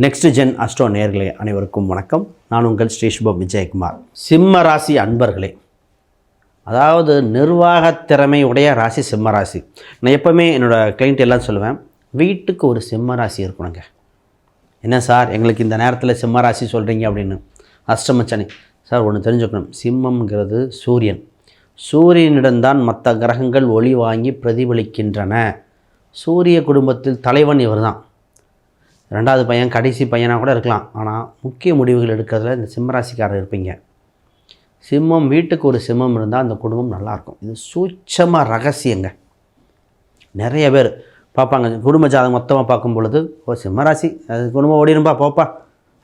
Next gen astro நேர்களே அனைவருக்கும் வணக்கம். நான் உங்கள் ஸ்ரீஷ்பம் விஜயகுமார். சிம்ம ராசி அன்பர்களே அதாவது நிர்வாக திறமை உடைய ராசி சிம்ம ராசி. நான் எப்போவுமே என்னோடய கிளைண்ட் எல்லாம் சொல்லுவேன் வீட்டுக்கு ஒரு சிம்ம ராசி இருக்கணுங்க. என்ன சார் எங்களுக்கு இந்த நேரத்தில் சிம்ம ராசி சொல்கிறீங்க அப்படின்னு. அஷ்டம சார் ஒன்று தெரிஞ்சுக்கணும். சிம்மம்ங்கிறது சூரியன். சூரியனிடம்தான் மற்ற கிரகங்கள் ஒளி வாங்கி பிரதிபலிக்கின்றன. சூரிய குடும்பத்தில் தலைவன் இவர் தான் ரெண்டாவது பையன் கடைசி பையனாக கூட இருக்கலாம். ஆனால் முக்கிய முடிவுகள் எடுக்கிறதுல இந்த சிம்மராசிக்காரர் இருப்பீங்க. சிம்மம் வீட்டுக்கு ஒரு சிம்மம் இருந்தால் அந்த குடும்பம் நல்லாயிருக்கும் இது சூட்சமாக ரகசியங்க. நிறைய பேர் பார்ப்பாங்க. குடும்ப ஜாதகம் மொத்தமாக பார்க்கும் பொழுது ஓ சிம்மராசி அது குடும்பம் ஓடிரும்பா போப்பா.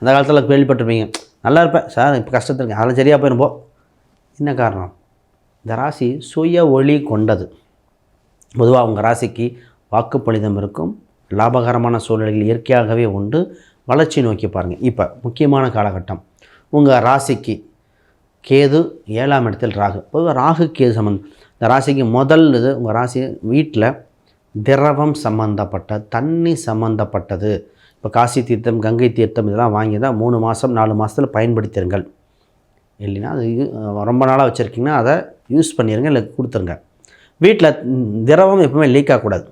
அந்த காலத்தில் கேள்விப்பட்டிருப்பீங்க. நல்லா இருப்பேன் சார் இப்போ கஷ்டத்தில் இருக்கேன் அதெல்லாம் சரியாக போயிருப்போம் என்ன காரணம்? இந்த ராசி சுய ஒளி கொண்டது. பொதுவாக உங்கள் ராசிக்கு வாக்குப்பளிதம் இருக்கும். லாபகரமான சூழ்நிலைகள் இயற்கையாகவே உண்டு. வளர்ச்சி நோக்கி பாருங்கள் இப்போ முக்கியமான காலகட்டம். உங்கள் ராசிக்கு கேது ஏழாம் இடத்தில் ராகு. பொதுவாக ராகு கேது சம்மந்தம் இந்த ராசிக்கு முதல் இது உங்கள் ராசி வீட்டில் திரவம் சம்மந்தப்பட்ட தண்ணி சம்மந்தப்பட்டது இப்போ காசி தீர்த்தம் கங்கை தீர்த்தம் இதெல்லாம் வாங்கி தான் மூணு மாதம் நாலு மாதத்தில் பயன்படுத்திடுங்கள் இல்லைன்னா அது ரொம்ப நாளாக வச்சுருக்கீங்கன்னா அதை யூஸ் பண்ணிடுங்க இல்லை கொடுத்துருங்க. வீட்டில் திரவம் எப்பவுமே லீக் ஆகக்கூடாது.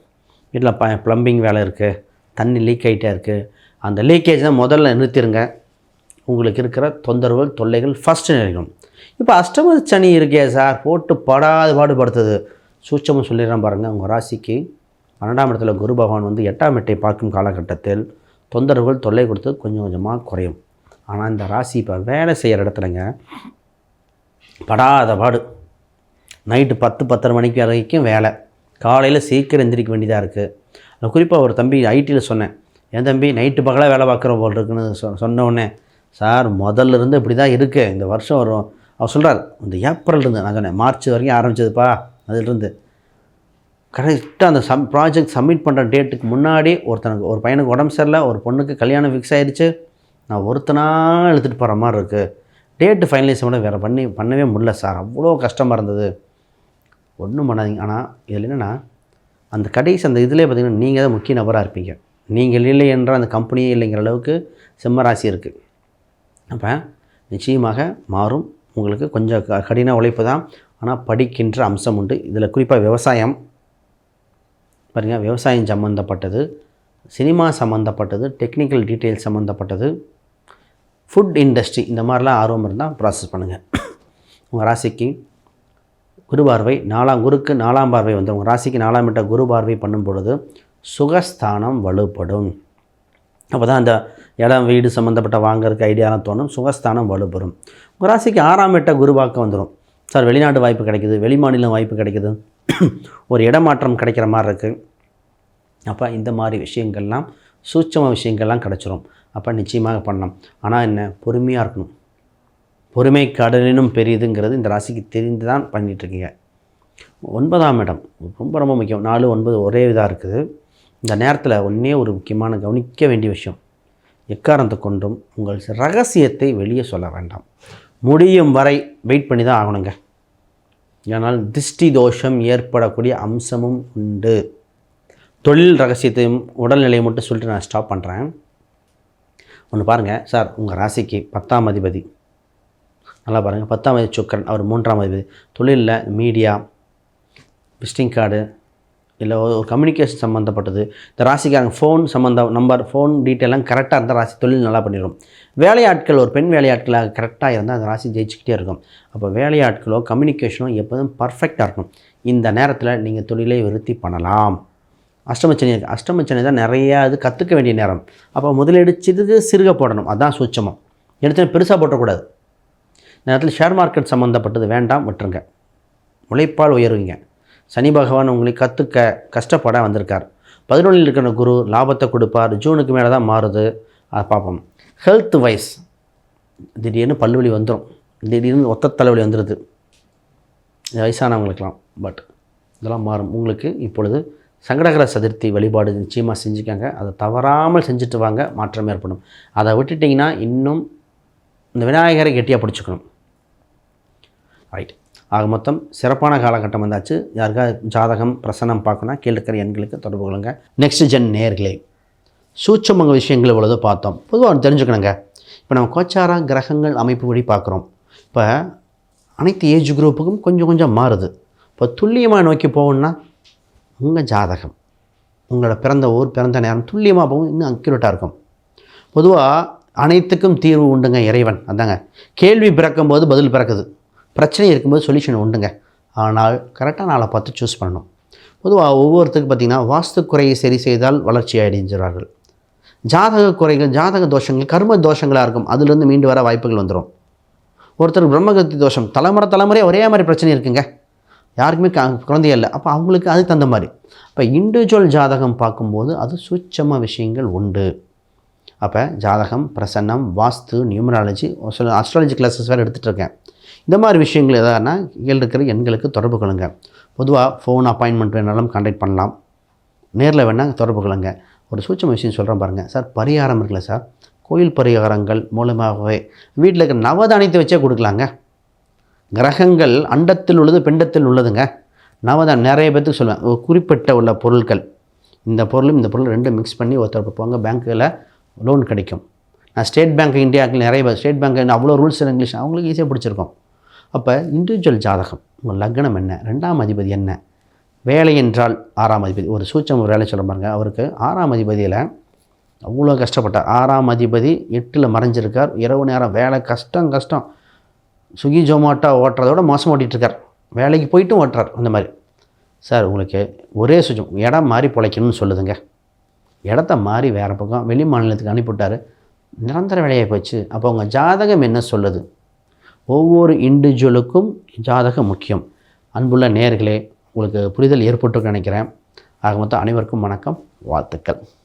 வீட்டில் ப ப்ளம்பிங் வேலை இருக்குது தண்ணி லீக் ஆகிட்டே இருக்குது அந்த லீக்கேஜ் தான் முதல்ல நிறுத்திடுங்க உங்களுக்கு இருக்கிற தொந்தரவுகள் தொல்லைகள் ஃபஸ்ட்டு நினைக்கணும் இப்போ அஷ்டம சனி இருக்கே சார் போட்டு படாது பாடுபடுத்துது. சூட்சமும் சொல்லிடுறேன் பாருங்கள் உங்கள் ராசிக்கு பன்னெண்டாம் இடத்துல குரு பகவான் வந்து எட்டாம் எட்டை பார்க்கும் காலகட்டத்தில் தொந்தரவுகள் தொல்லை கொடுத்து கொஞ்சம் கொஞ்சமாக குறையும். ஆனால் இந்த ராசி இப்போ வேலை செய்கிற இடத்துலங்க படாத பாடு. நைட்டு பத்து பத்தரை மணிக்கு வரைக்கும் வேலை. காலையில் சீக்கிரம் எந்திரிக்க வேண்டியதாக இருக்குது குறிப்பாக ஒரு தம்பி ஐடியில் சொன்னேன். என் தம்பி நைட்டு பகலாக வேலை பார்க்குற போல் இருக்குன்னு சொ சொன்னோடனே சார் முதல்ல இருந்து இப்படி தான் இருக்குது இந்த வருஷம் வரும். அவர் சொல்கிறார் இந்த ஏப்ரல் இருந்து. நான் சொன்னேன் மார்ச் வரைக்கும் ஆரம்பிச்சதுப்பா அதிலிருந்து கரெக்டாக அந்த சம் ப்ராஜெக்ட் சப்மிட் பண்ணுற டேட்டுக்கு முன்னாடி ஒருத்தனுக்கு ஒரு பையனுக்கு உடம்பு சரியில்லை ஒரு பொண்ணுக்கு கல்யாணம் ஃபிக்ஸ் ஆயிடுச்சு நான் ஒருத்தனாக எடுத்துகிட்டு போகிற மாதிரி இருக்குது டேட்டு ஃபைனலைஸ் பண்ண வேறு பண்ணி பண்ணவே முடியல சார். அவ்வளோ கஷ்டமாக இருந்தது. ஒன்றும் பண்ணாதீங்க. ஆனால் இதில் என்னென்னா அந்த கடைசி அந்த இதிலே பார்த்தீங்கன்னா நீங்கள் தான் முக்கிய நபராக இருப்பீங்க. நீங்கள் இல்லை என்றால் அந்த கம்பெனியே இல்லைங்கிற அளவுக்கு சிம்மராசி இருக்குது அப்போ நிச்சயமாக மாறும். உங்களுக்கு கொஞ்சம் க- கடின உழைப்பு தான். ஆனால் படிக்கின்ற அம்சம் உண்டு. இதில் குறிப்பாக விவசாயம். பாருங்கள் விவசாயம் சம்மந்தப்பட்டது சினிமா சம்மந்தப்பட்டது டெக்னிக்கல் டீட்டெயில் சம்மந்தப்பட்டது ஃபுட் இண்டஸ்ட்ரி இந்த மாதிரிலாம் ஆர்வம் இருந்தால் ப்ராசஸ் பண்ணுங்கள் உங்கள் ராசிக்கு குரு பார்வை நாலாம் குருக்கு நாலாம் பார்வை வந்துடும் ராசிக்கு நாலாம் இட்ட குரு பார்வை பண்ணும் பொழுது சுகஸ்தானம் வலுப்படும். அப்போ தான் அந்த இடம் வீடு சம்மந்தப்பட்ட வாங்குறதுக்கு ஐடியாலாம் தோணும். சுகஸ்தானம் வலுப்பெறும். உங்கள் ராசிக்கு ஆறாம் இட்ட குருவாக்கம் வந்துடும் சார் வெளிநாட்டு வாய்ப்பு கிடைக்குது வெளிமாநிலம் வாய்ப்பு கிடைக்குது. ஒரு இடமாற்றம் கிடைக்கிற மாதிரி இருக்குது அப்போ இந்த மாதிரி விஷயங்கள்லாம் சூட்சம விஷயங்கள்லாம் கிடச்சிரும். அப்போ நிச்சயமாக பண்ணலாம். ஆனால் என்ன பொறுமையாக இருக்கணும். பொறுமை கடலினும் பெரியதுங்கிறது இந்த ராசிக்கு தெரிந்து தான் பண்ணிகிட்ருக்கீங்க ஒன்பதாம் இடம் ரொம்ப ரொம்ப முக்கியம். நாலு ஒன்பது ஒரே இதாக இருக்குது. இந்த நேரத்தில் ஒன்றே ஒரு முக்கியமான கவனிக்க வேண்டிய விஷயம். எக்காரணத்தை கொண்டும் உங்கள் ரகசியத்தை வெளியே சொல்ல வேண்டாம். முடியும் வரை வெயிட் பண்ணி தான் ஆகணுங்க. ஏனால் திருஷ்டி தோஷம் ஏற்படக்கூடிய அம்சமும் உண்டு. தொழில் ரகசியத்தையும் உடல்நிலையை மட்டும் சொல்லிட்டு நான் ஸ்டாப் பண்ணுறேன் ஒன்று பாருங்கள் சார் உங்கள் ராசிக்கு பத்தாம் அதிபதி. நல்லா பாருங்கள் பத்தாம் வயது சுக்கரன் அவர் மூன்றாம் வயது. தொழிலில் மீடியா விசிட்டிங் கார்டு இல்லை ஒரு கம்யூனிகேஷன் சம்மந்தப்பட்டது இந்த ராசிக்காரங்க ஃபோன் சம்மந்தம் நம்பர் ஃபோன் டீட்டெயிலாம் கரெக்டாக இருந்தால் ராசி தொழில் நல்லா பண்ணிடும் வேலையாட்கள் ஒரு பெண் வேலையாட்களாக கரெக்டாக இருந்தால் அந்த ராசி ஜெயிச்சுக்கிட்டே இருக்கும். அப்போ வேலையாட்களோ கம்யூனிகேஷனோ எப்போதும் பர்ஃபெக்டாக இருக்கும் இந்த நேரத்தில் நீங்கள் தொழிலை விருத்தி பண்ணலாம். அஷ்டமச்சனி இருக்குது அஷ்டமச்சனி தான் நிறையா இது கற்றுக்க வேண்டிய நேரம். அப்போ முதலீடு சிறுக சிறுக போடணும். அதான் சூட்சமம். எடுத்து பெருசாக போட்டக்கூடாது. நேரத்தில் ஷேர் மார்க்கெட் சம்மந்தப்பட்டது வேண்டாம் விட்டுருங்க. உழைப்பால் உயருவீங்க. சனி பகவான் உங்களை கற்றுக்க கஷ்டப்பட வந்திருக்கார். பதினொன்றில் இருக்கிற குரு லாபத்தை கொடுப்பார். ஜூனுக்கு மேலே தான் மாறுது. அதை பார்ப்போம். ஹெல்த் வைஸ் திடீர்னு பல்வலி வந்துடும் திடீர்னு ஒத்த தலைவலி வந்துடுது வயசானவங்களுக்கெல்லாம் பட் இதெல்லாம் மாறும். உங்களுக்கு இப்பொழுது சங்கடகர சதுர்த்தி வழிபாடு நிச்சயமாக செஞ்சுக்காங்க. அதை தவறாமல் செஞ்சுட்டு வாங்க மாற்றம் ஏற்படும். அதை விட்டுட்டிங்கன்னா இன்னும் இந்த விநாயகரை கெட்டியாக பிடிச்சிக்கணும். ரைட் ஆக மொத்தம் சிறப்பான காலகட்டம் வந்தாச்சு. யாருக்கா ஜாதகம் பிரசனம் பார்க்கணும் கீழே எண்களுக்கு தொடர்பு கொள்ளுங்க. நெக்ஸ்ட் ஜென் நேர்களே சூட்சமங்க விஷயங்கள் இவ்வளவு பார்த்தோம். பொதுவாக தெரிஞ்சுக்கணுங்க. இப்போ நம்ம கோச்சாரா கிரகங்கள் அமைப்பு வழி பார்க்குறோம். இப்போ அனைத்து ஏஜ் குரூப்புக்கும் கொஞ்சம் கொஞ்சம் மாறுது. இப்போ துல்லியமாக நோக்கி போகணுன்னா உங்கள் ஜாதகம் உங்களோட பிறந்த ஊர் பிறந்த நேரம் துல்லியமாக போகும். இன்னும் அக்யூரேட்டாக இருக்கும். பொதுவாக அனைத்துக்கும் தீர்வு உண்டுங்க இறைவன். அதாங்க. கேள்வி பிறக்கும்போது பதில் பிறக்குது. பிரச்சனை இருக்கும்போது சொல்யூஷன் உண்டுங்க. ஆனால் கரெக்டாக நாளை பார்த்து சூஸ் பண்ணணும். பொதுவாக ஒவ்வொருத்தருக்கு பார்த்திங்கன்னா வாஸ்து குறையை சரி செய்தால் வளர்ச்சி அடைஞ்சிறார்கள் ஜாதக குறைகள் ஜாதக தோஷங்கள் கர்ம தோஷங்களாக இருக்கும். அதுலேருந்து மீண்டு வர வாய்ப்புகள் வந்துடும் ஒருத்தர் பிரம்மகத்தி தோஷம் தலைமுறை தலைமுறையாக ஒரே மாதிரி பிரச்சனை இருக்குங்க. யாருக்குமே க இல்லை. அப்போ அவங்களுக்கு அதுக்கு தகுந்த மாதிரி. இப்போ இண்டிவிஜுவல் ஜாதகம் பார்க்கும்போது அது சூட்சம விஷயங்கள் உண்டு. அப்போ ஜாதகம் பிரசன்னம் வாஸ்து நியூமராலஜி சில அஸ்ட்ராலஜி கிளாஸஸ் வேறு எடுத்துகிட்டு இருக்கேன். இந்த மாதிரி விஷயங்கள் எதானா கீழே இருக்கிற எண்களுக்கு தொடர்பு கொள்ளுங்க. பொதுவாக ஃபோன் அப்பாயின்மெண்ட் வேணாலும் கான்டாக்ட் பண்ணலாம். நேரில் வேணால் தொடர்பு கொள்ளுங்க. ஒரு சூட்சம விஷயம் சொல்கிறேன் பாருங்கள் சார் பரிகாரம் இருக்குல்ல சார்? கோயில் பரிகாரங்கள் மூலமாகவே வீட்டில் இருக்கிற நவதானியத்தை வச்சே கொடுக்கலாங்க. கிரகங்கள் அண்டத்தில் உள்ளது பிண்டத்தில் உள்ளதுங்க. நவதான் நிறைய பேர்த்துக்கு சொல்லுவேன். ஒரு குறிப்பிட்ட உள்ள பொருட்கள் இந்த பொருளும் இந்த பொருளும் ரெண்டும் மிக்ஸ் பண்ணி ஒருத்தர் போங்க பேங்க்கில் லோன் கிடைக்கும். நான் ஸ்டேட் பேங்க் இந்தியாவுக்கு நிறைய ஸ்டேட் பேங்க் அவ்வளோ ரூல்ஸ் இங்கிலீஷ் அவங்களுக்கு ஈஸியாக பிடிச்சிருக்கும். அப்போ இண்டிவிஜுவல் ஜாதகம் உங்கள் லக்னம் என்ன? ரெண்டாம் அதிபதி என்ன? வேலை என்றால் ஆறாம் அதிபதி. ஒரு சூச்சம் ஒரு வேலை சொல்ல பாருங்க. அவருக்கு ஆறாம் அதிபதியில் அவ்வளோ கஷ்டப்பட்டார். ஆறாம் அதிபதி எட்டில் மறைஞ்சிருக்கார். இரவு நேரம் வேலை கஷ்டம் கஷ்டம். சுகி ஜொமாட்டோ ஓட்டுறதோட மோசம் ஓட்டிகிட்ருக்கார் வேலைக்கு போயிட்டும் ஓட்டுறார் அந்த மாதிரி. சார் உங்களுக்கு ஒரே சுஜம். இடம் மாறி பிழைக்கணும்னு சொல்லுதுங்க. இடத்த மாறி வேறு பக்கம் வெளி மாநிலத்துக்கு அனுப்பிவிட்டார். நிரந்தர வேலையாக போச்சு. அப்போ உங்கள் ஜாதகம் என்ன சொல்லுது? ஒவ்வொரு இண்டிவிஜுவலுக்கும் ஜாதகம் முக்கியம். அன்புள்ள நேர்களே உங்களுக்கு புரிதல் ஏற்பட்டு நினைக்கிறேன். ஆக மொத்தம் அனைவருக்கும் வணக்கம் வாழ்த்துக்கள்.